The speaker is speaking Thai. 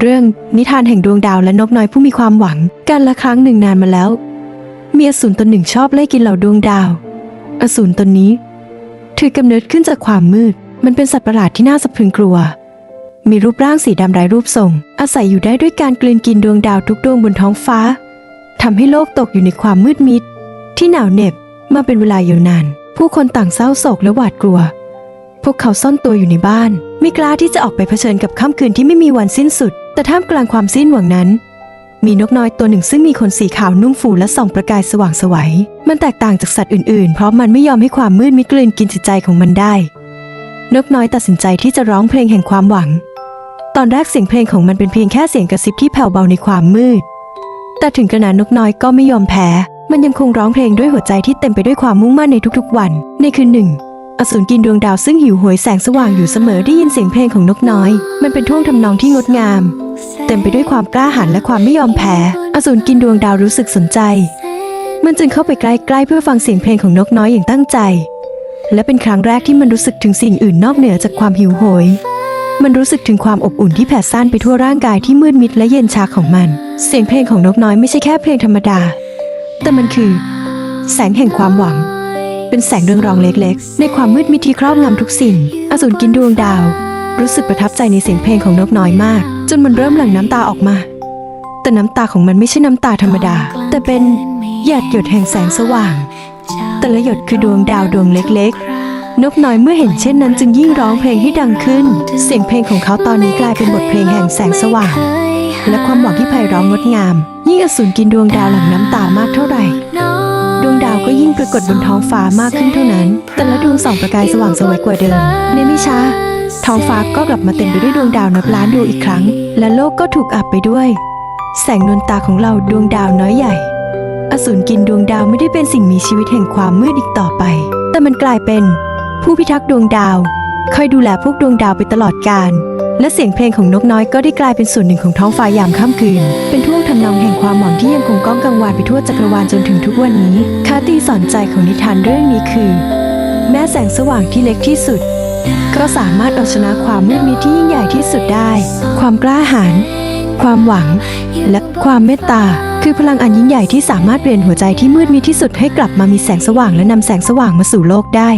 เรื่องนิทานแห่งดวงดาวและนกน้อยผู้มีความหวัง กันละครั้งหนึ่งนานมาแล้ว มีอสูรตนหนึ่งชอบไล่กินเหล่าดวงดาว อสูรตนนี้ ถือกำเนิดขึ้นจากความมืด มันเป็นสัตว์ประหลาดที่น่าสะพรึงกลัว มีรูปร่างสีดำไร้รูปทรง อาศัยอยู่ได้ด้วยการกลืนกินดวงดาวทุกดวงบนท้องฟ้าทำให้โลกตกอยู่ในความมืดมิด ที่หนาวเหน็บมาเป็นเวลายาวนาน ผู้คนต่างเศร้าโศกและหวาดกลัว พวกเขาซ่อนตัวอยู่ในบ้าน ไม่กล้าที่จะออกไปเผชิญกับค่ำคืนที่ไม่มีวันสิ้นสุด แต่ท่ามกลางความสิ้นหวังนั้น มีนกน้อยตัวหนึ่งซึ่งมีขนสีขาวนุ่มฟูและส่องประกายสว่างสวัย มันแตกต่างจากสัตว์อื่นๆ เพราะมันไม่ยอมให้ความมืดมิดกลืนกินจิตใจของมันได้ นกน้อยตัดสินใจที่จะร้องเพลงแห่งความหวัง ตอนแรกเสียงเพลงของมันเป็นเพียงแค่เสียงกระซิบที่แผ่วเบาในความมืด แต่ถึงกระนั้นนกน้อยก็ไม่ยอมแพ้ มันยังคงร้องเพลงด้วยหัวใจที่เต็มไปด้วยความมุ่งมั่นในทุกๆวัน ในคืนหนึ่ง อสูรกินดวงดาวซึ่งหิวโหยแสงสว่างอยู่เสมอได้ยินเสียงเพลงของนกน้อย มันเป็นท่วงทำนองที่งดงาม เต็มไปด้วยความกล้าหาญและความไม่ยอมแพ้ อสูรกินดวงดาวรู้สึกสนใจ มันจึงเข้าไปใกล้ๆเพื่อฟังเสียงเพลงของนกน้อยอย่างตั้งใจ และเป็นครั้งแรกที่มันรู้สึกถึงสิ่งอื่นนอกเหนือจากความหิวโหย มันรู้สึกถึงความอบอุ่นที่แผ่ซ่านไปทั่วร่างกายที่มืดมิดและเย็นชาของมัน เสียงเพลงของนกน้อยไม่ใช่แค่เพลงธรรมดา แต่มันคือ แสงแห่งความหวัง เป็นแสงเรืองรองเล็กๆ ในความมืดมิดที่ครอบงำทุกสิ่ง อสูรกินดวงดาว รู้สึกประทับใจในเสียงเพลงของนกน้อยมาก จนมันเริ่มหลั่งน้ำตาออกมา แต่น้ำตาของมันไม่ใช่น้ำตาธรรมดา แต่เป็นหยาดหยดแห่งแสงสว่าง แต่ละหยดคือดวงดาวดวงเล็กๆ นกน้อยเมื่อเห็นเช่นนั้นจึงยิ่งร้องเพลงให้ดังขึ้น เสียงเพลงของเขาตอนนี้กลายเป็นบทเพลงแห่งแสงสว่างและความหวังที่ไพเราะงดงาม ยิ่งอสูรกินดวงดาวหลั่งน้ำตามากเท่าไหร่ ก็ยิ่งปรากฏบนท้องฟ้ามากขึ้นเท่านั้น แต่ละดวงส่องประกายสว่างสวยกว่าเดิม ในไม่ช้า ท้องฟ้าก็กลับมาเต็มไปด้วยดวงดาวนับล้านดวงอีกครั้ง และโลกก็ถูกอับไปด้วย แสงนวลตาของเราดวงดาวน้อยใหญ่ อสูรกินดวงดาวไม่ได้เป็นสิ่งมีชีวิตแห่งความมืดอีกต่อไป แต่มันกลายเป็น ผู้พิทักษ์ดวงดาวคอยดูแลพวกดวงดาวไปตลอดกาล และเสียงเพลงของนกน้อยก็ได้กลายเป็นส่วนหนึ่งของท้องฟ้ายามค่ำคืน เป็นท่วงทำนองแห่งความหวังที่ยังคงก้องกังวานไปทั่วจักรวาลจนถึงทุกวันนี้คติสอนใจของนิทานเรื่องนี้คือ แม้แสงสว่างที่เล็กที่สุด ก็สามารถเอาชนะความมืดมิดที่ยิ่งใหญ่ที่สุดได้ ความกล้าหาญความหวัง และความเมตตาคือพลังอันยิ่งใหญ่ที่สามารถเปลี่ยนหัวใจที่มืดมิดที่สุดให้กลับมามีแสงสว่างและนำแสงสว่างมาสู่โลกได้